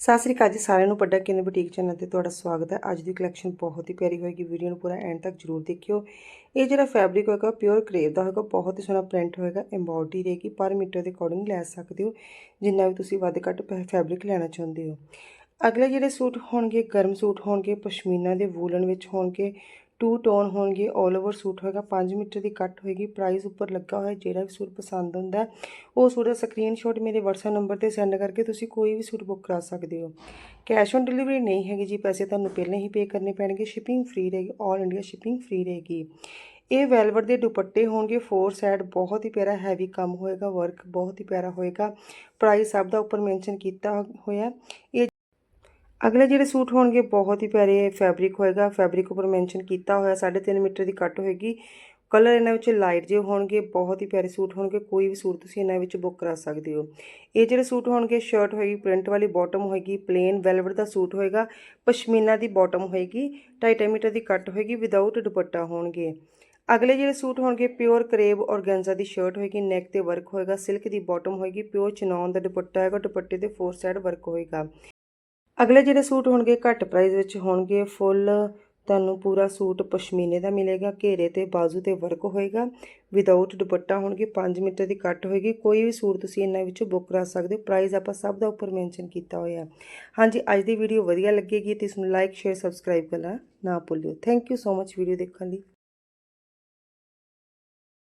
ਸਤਿ ਸ੍ਰੀ ਅਕਾਲ ਜੀ ਸਾਰਿਆਂ ਨੂੰ ਵੱਡਾ ਕਿਨ ਬੁਟੀਕ ਚੈਨਲ ਤੇ ਤੁਹਾਡਾ ਸਵਾਗਤ ਹੈ। ਅੱਜ ਦੀ ਕਲੈਕਸ਼ਨ ਬਹੁਤ ਹੀ ਪਿਆਰੀ ਹੋਏਗੀ। ਵੀਡੀਓ ਨੂੰ ਪੂਰਾ ਐਂਡ ਤੱਕ ਜਰੂਰ ਦੇਖਿਓ। ਇਹ ਜਿਹੜਾ ਫੈਬਰਿਕ ਹੋਏਗਾ ਪਿਓਰ ਕਰੇਵ ਦਾ ਹੋਏਗਾ, ਬਹੁਤ ਹੀ ਸੋਹਣਾ ਪ੍ਰਿੰਟ ਹੋਏਗਾ ਐਮਬੋਡਰੀ ਰਹੇਗੀ, ਪਰ ਮੀਟਰ ਦੇ ਅਕੋਰਡਿੰਗ ਲੈ ਸਕਦੇ ਹੋ, ਜਿੰਨਾ ਵੀ ਤੁਸੀਂ ਵੱਧ ਘੱਟ ਫੈਬਰਿਕ ਲੈਣਾ ਚਾਹੁੰਦੇ ਹੋ। ਅਗਲੇ ਜਿਹੜੇ ਸੂਟ ਹੋਣਗੇ, ਗਰਮ ਸੂਟ ਹੋਣਗੇ, ਪਸ਼ਮੀਨਾ ਦੇ ਵੂਲਨ ਵਿੱਚ ਹੋਣਗੇ ਟੂ ਟੋਨ ਹੋਣਗੇ 올 ਓਵਰ ਸੂਟ ਹੋਏਗਾ 5 ਮੀਟਰ ਦੀ ਕੱਟ ਹੋਏਗੀ ਪ੍ਰਾਈਸ ਉੱਪਰ ਲੱਗਾ ਹੋਇਆ ਜਿਹੜਾ ਵੀ ਸੂਟ ਪਸੰਦ ਹੁੰਦਾ ਉਹ ਸੂਟ ਦਾ ਸਕਰੀਨਸ਼ਾਟ ਮੇਰੇ WhatsApp ਨੰਬਰ ਤੇ ਸੈਂਡ ਕਰਕੇ ਤੁਸੀਂ ਕੋਈ ਵੀ ਸੂਟ ਬੁੱਕ ਕਰਾ ਸਕਦੇ ਹੋ। ਕੈਸ਼ ਔਨ ਡਿਲੀਵਰੀ ਨਹੀਂ ਹੈਗੀ ਜੀ, ਪੈਸੇ ਤੁਹਾਨੂੰ ਪਹਿਲਾਂ ਹੀ ਪੇ ਕਰਨੇ ਪੈਣਗੇ ਸ਼ਿਪਿੰਗ ਫ੍ਰੀ ਰਹੇਗੀ 올 ਇੰਡੀਆ ਸ਼ਿਪਿੰਗ ਫ੍ਰੀ ਰਹੇਗੀ। ਇਹ ਵੈਲਵਟ ਦੇ ਦੁਪੱਟੇ ਹੋਣਗੇ ਫੋਰ ਸਾਈਡ ਬਹੁਤ ਹੀ ਪਿਆਰਾ ਹੈਵੀ ਕੰਮ ਹੋਏਗਾ ਵਰਕ ਬਹੁਤ ਹੀ ਪਿਆਰਾ ਹੋਏਗਾ ਪ੍ਰਾਈਸ ਸਭ ਦਾ ਉੱਪਰ ਮੈਂਸ਼ਨ ਕੀਤਾ ਹੋਇਆ ਇਹ ਅਗਲੇ ਜਿਹੜੇ ਸੂਟ ਹੋਣਗੇ, ਬਹੁਤ ਹੀ ਪਿਆਰੇ ਫੈਬਰਿਕ ਹੋਏਗਾ। ਫੈਬਰਿਕ ਉੱਪਰ ਮੈਂਸ਼ਨ ਕੀਤਾ ਹੋਇਆ 3.5 ਮੀਟਰ ਦੀ ਕੱਟ ਹੋਏਗੀ। ਕਲਰ ਇਹਨਾਂ ਵਿੱਚ ਲਾਈਟ ਜਿਹੇ ਹੋਣਗੇ, ਬਹੁਤ ਹੀ ਪਿਆਰੇ ਸੂਟ ਹੋਣਗੇ। ਕੋਈ ਵੀ ਸੂਟ ਤੁਸੀਂ ਇਹਨਾਂ ਵਿੱਚ ਬੁੱਕ ਕਰਾ ਸਕਦੇ ਹੋ। ਇਹ ਜਿਹੜੇ ਸੂਟ ਹੋਣਗੇ ਸ਼ਰਟ ਹੋਏਗੀ ਪ੍ਰਿੰਟ ਵਾਲੀ ਬਾਟਮ ਹੋਏਗੀ ਪਲੇਨ ਵੈਲਵਟ ਦਾ ਸੂਟ ਹੋਏਗਾ, ਪਸ਼ਮੀਨਾ ਦੀ ਬਾਟਮ ਹੋਏਗੀ 2.5 ਮੀਟਰ ਦੀ ਕੱਟ ਹੋਏਗੀ ਵਿਦਆਊਟ ਦੁਪੱਟਾ ਹੋਣਗੇ। ਅਗਲੇ ਜਿਹੜੇ ਸੂਟ ਹੋਣਗੇ ਪਿਓਰ ਕਰੇਬ ਔਰਗੈਂਜ਼ਾ ਦੀ ਸ਼ਰਟ ਹੋਏਗੀ ਨੈਕ ਤੇ ਵਰਕ ਹੋਏਗਾ ਸਿਲਕ ਦੀ ਬਾਟਮ ਹੋਏਗੀ ਪਿਓਰ ਚਨੌਨ ਦਾ ਦੁਪੱਟਾ ਹੋਏਗਾ, ਦੁਪੱਟੇ ਦੇ ਫੋਰ ਸਾਈਡ ਵਰਕ ਹੋਏਗਾ। ਅਗਲੇ ਜਿਹੜੇ ਸੂਟ ਹੋਣਗੇ, ਘੱਟ ਪ੍ਰਾਈਸ ਵਿੱਚ ਹੋਣਗੇ ਫੁੱਲ ਤੁਹਾਨੂੰ ਪੂਰਾ ਸੂਟ ਪਸ਼ਮੀਨੇ ਦਾ ਮਿਲੇਗਾ, ਘੇਰੇ ਤੇ ਬਾਜ਼ੂ ਤੇ ਵਰਕ ਹੋਏਗਾ। ਵਿਦਆਊਟ ਦੁਪੱਟਾ ਹੋਣਗੇ 5 ਮੀਟਰ ਦੀ ਕੱਟ ਹੋਏਗੀ। ਕੋਈ ਵੀ ਸੂਟ ਤੁਸੀਂ ਇਹਨਾਂ ਵਿੱਚੋਂ ਬੁੱਕ ਕਰਾ ਸਕਦੇ ਹੋ। ਪ੍ਰਾਈਸ ਆਪਾਂ ਸਭ ਦਾ ਉੱਪਰ ਮੈਂਸ਼ਨ ਕੀਤਾ ਹੋਇਆ। ਹਾਂਜੀ, ਅੱਜ ਦੀ ਵੀਡੀਓ ਵਧੀਆ ਲੱਗੇਗੀ ਤੇ ਇਸ ਨੂੰ ਲਾਈਕ ਸ਼ੇਅਰ ਸਬਸਕ੍ਰਾਈਬ ਕਰਨਾ ਨਾ ਭੁੱਲਿਓ। Thank you so much video ਦੇਖਣ ਲਈ।